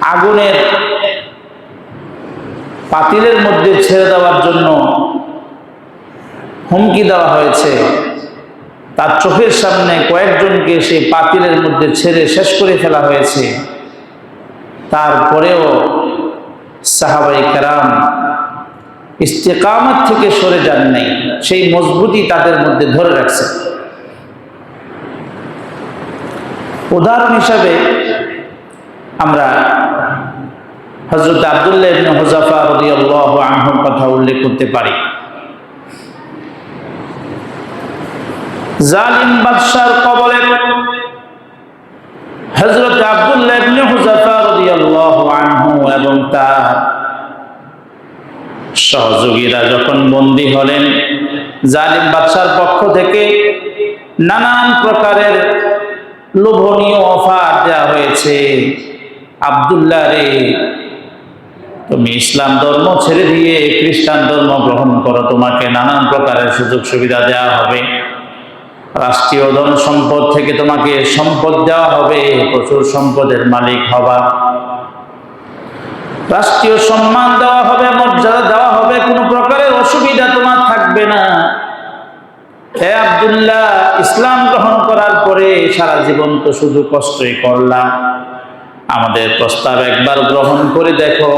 আগুনের পাতিলের মধ্যে ছেড়ে দেওয়ার জন্য হুমকি দেওয়া হয়েছে। তার চোখের সামনে কয়েকজনকে সেই পাতিলের মধ্যে ছেড়ে শেষ করে ফেলা হয়েছে। তারপরেও সাহাবাই কারাম ইস্তেকামত থেকে সরে যান নাই। সেই মজবুতি তাদের মধ্যে ধরে রাখছে। উদাহরণ হিসাবে আমরা হজরত আবদুল্লাহ ইবনে আনহুর কথা উল্লেখ করতে পারি। জালিম বাদশার কবলে হযরত আব্দুল্লাহ আনহু এবং তার সহযোগীরা যখন বন্দী হলেন, জালিম বাদশার পক্ষ থেকে নানান প্রকারের লোভনীয় অফার দেওয়া হয়েছে। আব্দুল্লাহ রে তুমি ইসলাম ধর্ম ছেড়ে দিয়ে খ্রিস্টান ধর্ম গ্রহণ করো, তোমাকে নানান প্রকারের সুযোগ সুবিধা দেওয়া হবে। রাষ্ট্রীয় ধন সম্পদ থেকে তোমাকে সম্পদ দেওয়া হবে, প্রচুর সম্পদের মালিক হবা। রাষ্ট্রীয় সম্মান দেওয়া হবে, মর্যাদা দেওয়া হবে, কোনো প্রকারের অসুবিধা তোমার থাকবে না। হে আব্দুল্লাহ, ইসলাম গ্রহণ করার পরে সারা জীবন তো শুধু কষ্টই করলাম। আমাদের প্রস্তাব একবার গ্রহণ করে দেখো,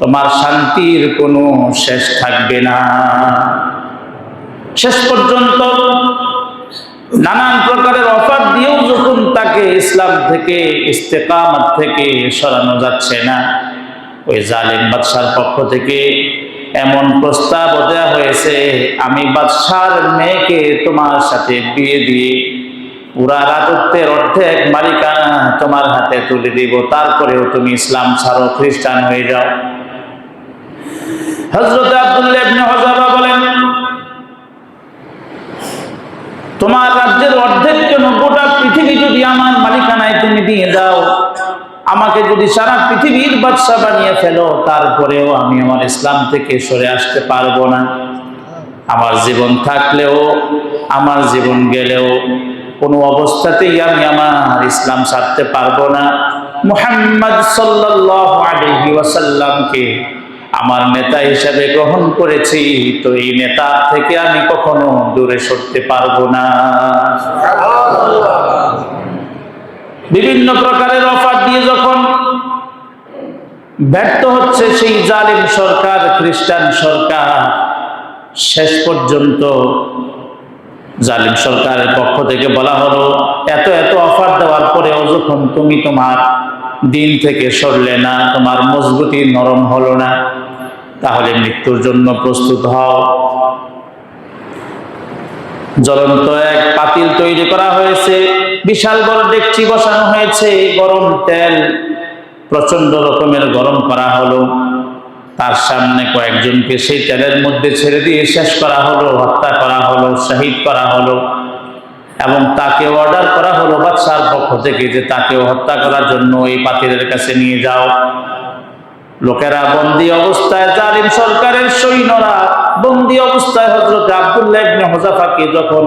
তোমার শান্তির কোনো শেষ থাকবে না। শেষ পর্যন্ত নানান প্রকারের অফার দিয়েও যখন তাকে ইসলাম থেকে, ইস্তেকামাত থেকে সরানো যাচ্ছে না, ওই জালিম বাদশার পক্ষ থেকে এমন প্রস্তাব দেওয়া হয়েছে, আমি বাদশার মেয়েকে তোমার সাথে বিয়ে দিয়ে পুরা রাজত্বের অর্ধেক মালিকানা তোমার হাতে তুলে দিব, তারপরেও তুমি ইসলাম ছাড়ো, খ্রিস্টান হয়ে যাও। হজরত আব্দুল্লাহ বলেন, তোমার রাজ্যের অর্ধেক কেন গোটা পৃথিবী যদি আমার মালিকানায় তুমি দিয়ে দাও, আমাকে যদি সারা পৃথিবীর বাদশা বানিয়ে ফেলো, তারপরেও আমি আমার ইসলাম থেকে সরে আসতে পারব না। আমার জীবন থাকলেও, আমার জীবন গেলেও কোনো অবস্থাতেই আমি আমার ইসলাম ছাড়তে পারব না। মুহাম্মদ ওয়াসাল্লামকে আমার নেতা হিসাবে গ্রহণ করেছি, তো এই নেতা থেকে আমি কখনো দূরে সরতে পারব না। বিভিন্ন প্রকারের অফার দিয়ে যখন ব্যর্থ হচ্ছে সেই জালিম সরকার, খ্রিস্টান সরকার, শেষ পর্যন্ত জালিম সরকারের পক্ষ থেকে বলা হলো, এত এত অফার দেওয়ার পরেও যখন তুমি তোমার দিন থেকে সরলে না, তোমার মজবুতি নরম হলো না, তাহলে মৃত্যুর জন্য প্রস্তুত হও। জ্বলন্ত এক পাতিল তৈরি করা হয়েছে, বিশাল বড় ডেকচি বসানো হয়েছে, গরম তেল প্রচণ্ড রকমের গরম করা হলো। তার সামনে কয়েকজনকে সেই তেলের মধ্যে ছেড়ে দিয়ে শেষ করা হলো, হত্যা করা হলো, শহীদ করা হলো এবং তাকে অর্ডার করা হলো বাদশার পক্ষ থেকে যে তাকেও হত্যা করার জন্য এই পাতিলের কাছে নিয়ে যাও। লোকেরা বন্দি অবস্থায় জালিম সরকারের সৈন্যরা বন্দি অবস্থায় হজরত আব্দুল্লাহ ইবনে হোজাফাকে যখন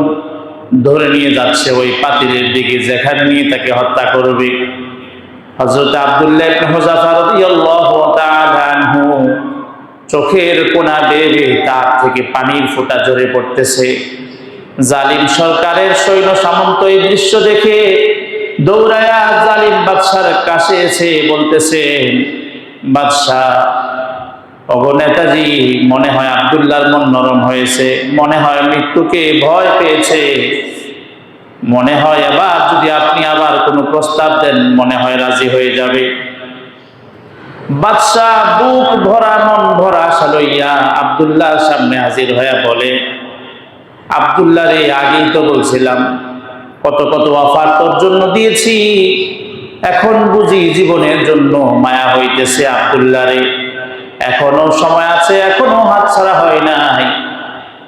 ধরে নিয়ে যাচ্ছে ওই পাতিলের দিকে, যেখানে নিয়ে তাকে হত্যা করবে। হজরত আব্দুল্লাহ ইবনে হোজাফা রাদিয়াল্লাহু চোখের কোনা বেয়ে তার থেকে পানির ফোঁটা ঝরে পড়তেছে। জালিম সরকারের সৈন্য সামন্ত এই দৃশ্য দেখে দৌড়ায়া জালিম বাদশার কাছে এসে বলতেছেন বাদশাহ অগ নেতাজি, মনে হয় আবদুল্লাহর মন নরম হয়েছে, মনে হয় মৃত্যুকে ভয় পেয়েছে। মনে হয় আবার যদি আপনি আবার কোনো প্রস্তাব দেন, মনে হয় রাজি হয়ে যাবে। বাদশাহ বুক ভরা, মন ভরা আশা লইয়া সামনে হাজির হয়ে বলে, আবদুল্লাহ রে, আগেই তো বলছিলাম, কত কত অফার তোর জন্য দিয়েছি। এখন বুঝি জীবনের জন্য মায়া হইতেছে আবদুল্লাহ রে। এখনও সময় আছে, এখনও হাত ছাড়া হয় নাই।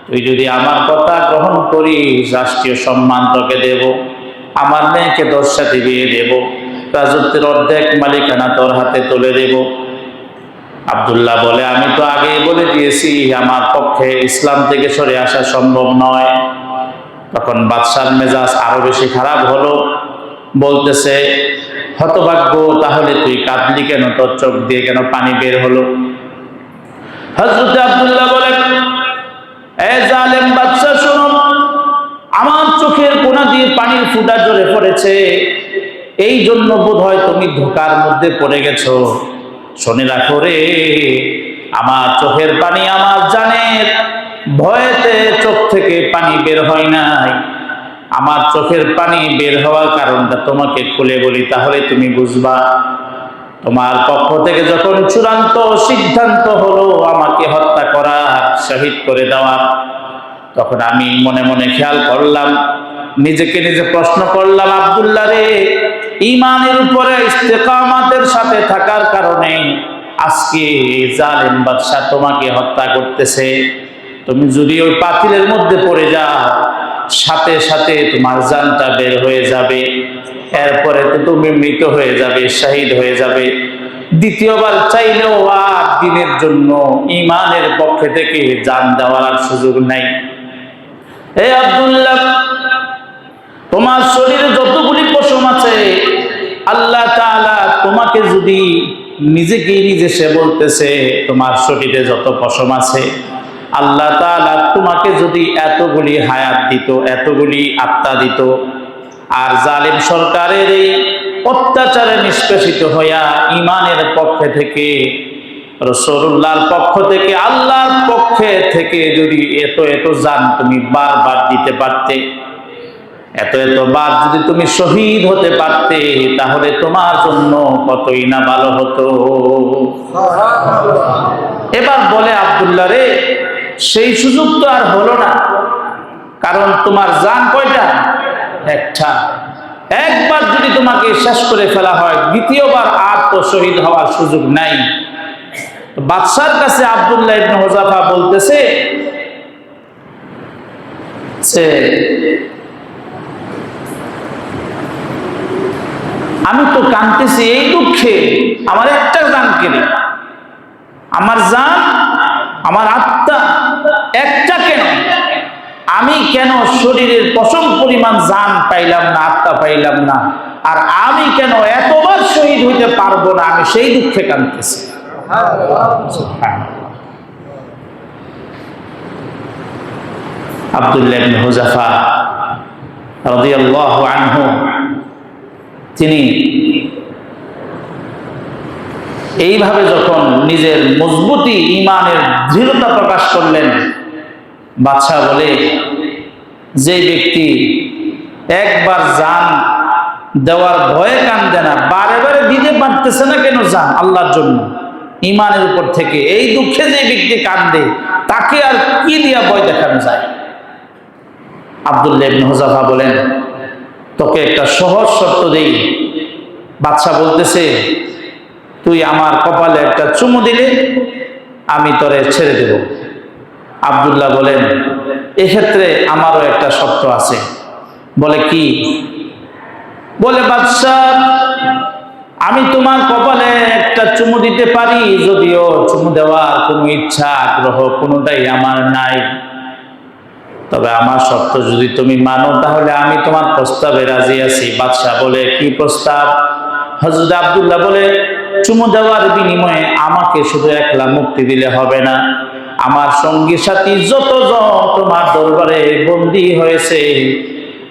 তুই যদি আমার কথা গ্রহণ করিস, রাষ্ট্রীয় সম্মান তোকে দেব, আমার মেয়েকে সাথে বিয়ে দেব। রাজত্বের অর্ধেক মালিকানা তোর হাতে তুলে দেব। আবদুল্লাহ বলে, আমি তো আগে বলে দিয়েছি, আমার পক্ষে ইসলাম থেকে সরে আসা সম্ভব নয়। তখন বাদশার মেজাজ আরও বেশি খারাপ হলো। বলতেছে, হতভাগ্য, তাহলে তুই কাঁদলি কেন? তোর চোখ দিয়ে কেন পানি বের হলো? আব্দুল্লাহ বলেন আমার চোখের কোনা দিয়ে পানির ফুটা জোরে পড়েছে। এই জন্য বোধ হয় তুমি ধোকার মধ্যে পড়ে গেছো। শোনে রাখো রে, আমার চোখের পানি আমার জানের, ভয়েতে চোখ থেকে পানি বের হয় নাই। আমার চোখের পানি বের হওয়ার কারণটা তোমাকে খুলে বলি, তাহলে তুমি বুঝবা। তোমার পক্ষ থেকে যখন চূড়ান্ত সিদ্ধান্ত হলো আমাকে হত্যা করা শহীদ করে দেওয়া তখন আমি মনে মনে খেয়াল করলাম, নিজেকে নিজে প্রশ্ন করলাম, আব্দুল্লাহ রে ইমানের উপরে ইস্তেকামাতের সাথে থাকার কারণে আজকে জালেম বাদশাহ তোমাকে হত্যা করতেছে। তুমি যদি ওই পাতিলের মধ্যে পড়ে যাও, সাথে সাথে তোমার জানটা বের হয়ে যাবে। এরপরে তো তুমি মৃত হয়ে যাবে, শহীদ হয়ে যাবে। দ্বিতীয়বার চাইলেও আর দিনের জন্য ইমানের পক্ষে থেকে জান দেওয়ার সুযোগ নাই। হে আব্দুল্লাহ যদি নিজেকেই নিজে সে বলতেছে, তোমার শরীরে যত পশম আছে, আল্লাহ তাআলা তোমাকে যদি এতগুলি হায়াত দিত, এতগুলি আত্মা দিত, আর জালিম সরকারের এই অত্যাচারে নিষ্পেষিত হইয়া ইমানের পক্ষে থেকে রসুল্লাহর পক্ষ থেকে, আল্লাহর পক্ষে থেকে যদি এত এত জান তুমি বারবার দিতে পারতে এত এত বার যদি তুমি শহীদ হতে পারতে, তাহলে তোমার জন্য কতই না ভালো হতো। এবার বলে আব্দুল্লাহ রে, সেই সুযোগ তো আর হলো না। কারণ তোমার জান কয়টা? একটা। একবার যদি তোমাকে শেষ করে ফেলা হয়, দ্বিতীয়বার আর তো শহীদ হওয়ার সুযোগ নাই। বাদশার কাছে আব্দুল্লাহ ইবনে হোজাফা বলতেছে আমি তো কানতেছি এই দুঃখে, আমার একটা জান কেনে আমার জান, আমার আত্মা, একটা কেন? আমি কেন শরীরের পশম পরিমাণ জান পাইলাম না, আত্মা পাইলাম না? আর আমি কেন এতবার শহীদ হইতে পারব না, আমি সেই দুঃখে কানতেছি। আব্দুল্লাহ হুজাফা রাদিয়াল্লাহু আনহু তিনি এইভাবে যখন নিজের মজবুতি ইমানের দৃঢ়তা প্রকাশ করলেন, বাদশাহ বলে, যে ব্যক্তি একবার যান দেওয়ার ভয়ে কান্দে না, বারে বারে দিতে পারতেছে না কেন যান আল্লাহর জন্য? ইমানের উপর থেকে এই দুঃখে যে ব্যক্তি কান্দে, তাকে আর কি দিয়া ভয় দেখানো যায়? আবদুল্লাহ হুজাফা বলেন তোকে একটা সহজ শর্ত দেই। বাদশাহ বলতেছে, তুই আমার কপালে একটা চুমু দিলে আমি তোরে ছেড়ে দেব। আবদুল্লাহ বলেন, এক্ষেত্রে আমারও একটা শর্ত আছে। বলে কি? বলে বাদশাহ আমি তোমার কপালে একটা চুমু দিতে পারি, যদিও চুমু দেওয়ার কোনো ইচ্ছা, আগ্রহ কোনোটাই আমার নাই। তবে আমার শর্ত যদি তুমি মানো, তাহলে আমি তোমার প্রস্তাবে রাজি আছি। বাদশাহ বলে, কি প্রস্তাব? হজরত আবদুল্লাহ বলে, চুমু দেওয়ার বিনিময়ে আমাকে শুধু একলা মুক্তি দিলে হবে না। আমার সঙ্গী সাথী যতজন তোমার দরবারে বন্দী হয়েছে,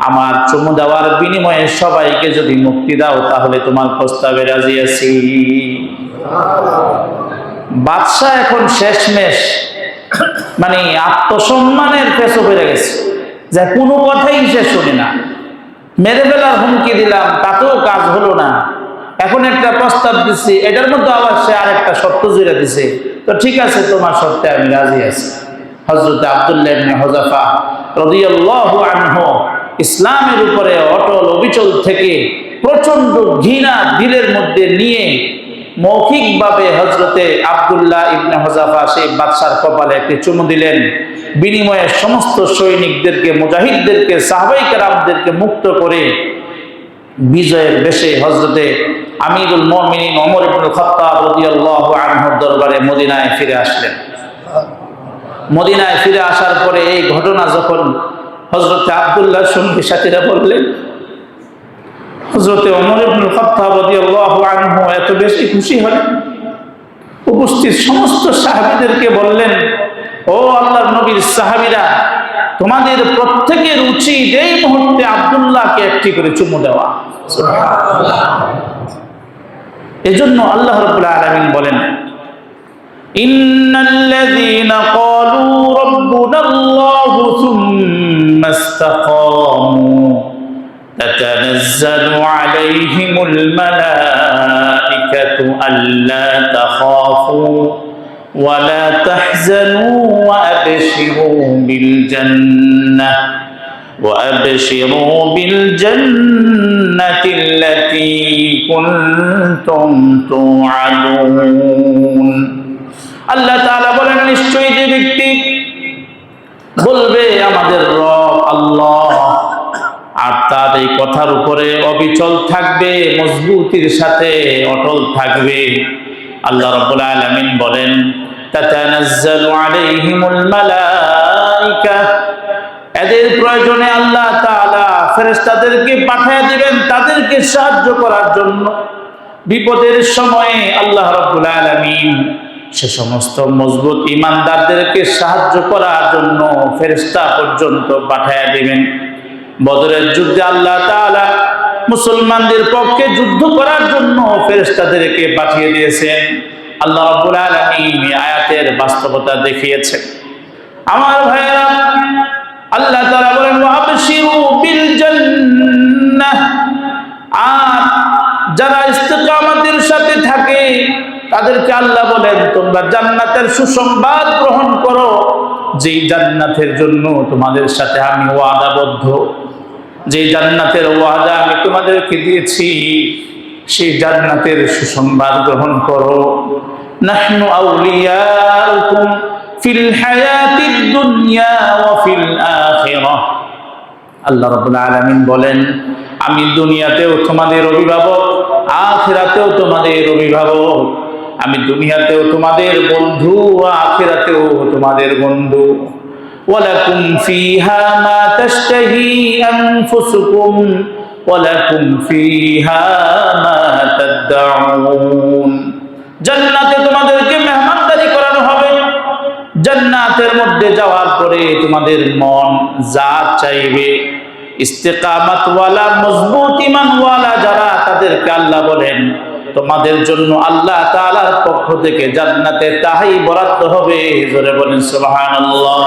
আমার চুমু দেওয়ার বিনিময়ে সবাইকে যদি মুক্তি দাও, তাহলে তোমার প্রস্তাবে রাজি আছি। বাদশাহ এখন শেষমেশ মানে আত্মসম্মানের পেছো বেড়ে গেছে। যে কোনো কথাই সে শুনে না। মেরে ফেলার হুমকি দিলাম, তাতেও কাজ হলো না। এখন একটা প্রস্তাব দিচ্ছি এটার মধ্যে আবার সে আর একটা শর্ত জুড়ে দিছে। তো ঠিক আছে, তোমার শর্তে আমি রাজি আছি। হজরত আবদুল্লাহ হজাফা রাদিয়াল্লাহু ইসলামের উপরে অটল অবিচল থেকে প্রচণ্ড ঘৃণা দিলের মধ্যে নিয়ে মৌখিকভাবে হজরতে আবদুল্লাহ ইবনে হজাফা সেই বাদশার কপালে একটি চুমু দিলেন। বিনিময়ে সমস্ত সৈনিকদেরকে, মুজাহিদদেরকে সাহাবাই কেরামদেরকে মুক্ত করে বিজয়ের বেশে হজরতে আমিরুল মমিনিন অমর ইবনুল খাত্তাব রাদিয়াল্লাহু আনহুর দরবারে মদিনায় ফিরে আসলেন। মদিনায় ফিরে আসার পরে এই ঘটনা যখন হজরত আবদুল্লাহ সঙ্গী সাথীরা বললেন হযরতে ওমর ইবনে খাত্তাব রাদিয়াল্লাহু আনহু এত বেশি খুশি হলেন। উপস্থিত সমস্ত সাহাবীদেরকে বললেন, ও আল্লাহর নবীর তোমাদের প্রত্যেকের উচিত এই মুহূর্তে আব্দুল্লাহকে একটি করে চুমু দেওয়া। এজন্য আল্লাহ রাব্বুল আলামিন বলেন, ইন্নাল্লাযীনা ক্বালু রাব্বুনা আল্লাহু সুম্মা تتنزل عليهم الملائكة ألا تخافوا ولا تحزنوا وأبشروا بالجنة وأبشروا بالجنة التي كنتم توعدون আল্লাহ তাআলা বলেন নিশ্চয়ই যে ব্যক্তি বলবে আমাদের রব আল্লাহ আর তার এই কথার উপরে অবিচল থাকবে, মজবুতির সাথে অটল থাকবে। আল্লাহ রাব্বুল আলামিন বলেন এদের প্রয়োজনে আল্লাহ তাআলা ফেরেশতাদেরকে পাঠিয়ে দিবেন, তাদেরকে সাহায্য করার জন্য। বিপদের সময়ে আল্লাহ রাব্বুল আলামিন সে সমস্ত মজবুত ইমানদারদেরকে সাহায্য করার জন্য ফেরেশতা পর্যন্ত পাঠিয়ে দিবেন। বদরের যুদ্ধে আল্লাহ তাআলা মুসলমানদের পক্ষে যুদ্ধ করার জন্য ফেরেশতাদেরকে পাঠিয়ে দিয়েছেন। আল্লাহ রাব্বুল আলামিন আয়াতের বাস্তবতা দেখিয়েছেন। আমার ভাইয়েরা, আল্লাহ তাআলা বলেন, ওয়াবশিরু বিল জান্নাহ আর যারা ইস্তেকামতের সাথে থাকে, তাদেরকে আল্লাহ বলেন, তোমরা জান্নাতের সুসংবাদ গ্রহণ করো। যেই জান্নাতের জন্য তোমাদের সাথে আমি ওয়াদাবদ্ধ যে জান্নাতের ওয়াদা আমি তোমাদেরকে দিয়েছি, সেই জান্নাতের সুসংবাদ গ্রহণ করো। নাহনু আউলিয়াউকুম ফিল হায়াতিদ দুনিয়া ওয়া ফিল আখিরাহ। আল্লাহ রাব্বুল আলামিন বলেন, আমি দুনিয়াতেও তোমাদের অভিভাবক, আখিরাতেও তোমাদের অভিভাবক। আমি দুনিয়াতেও তোমাদের বন্ধু, আখেরাতেও তোমাদের বন্ধু। ওয়ালাকুম ফিহা মা তাশতাহি আনফুসুকুম, ওয়ালাকুম ফিহা মা তাদউন জান্নাতে তোমাদেরকে মেহমানদারি করানো হবে। জান্নাতের মধ্যে যাওয়ার পরে তোমাদের মন যা চাইবে। ইস্তেকামাতওয়ালা মজবুত ইমানওয়ালা যারা তাদেরকে আল্লাহ বলেন তোমাদের জন্য আল্লাহ তাআলার পক্ষ থেকে জান্নাতে তাহাই বরাদ্দ হবে। জোরে বলেন, সুবহানাল্লাহ।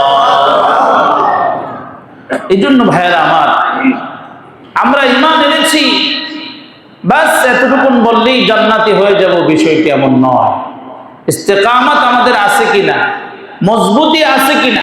এই জন্য ভাইয়েরা আমার, আমরা ইমান এনেছি। বাস এতটুকুন বললেই জান্নাতি হয়ে যাব, বিষয়টি এমন নয়। ইস্তেকামাত আমাদের আছে কিনা? মজবুতি আছে কিনা?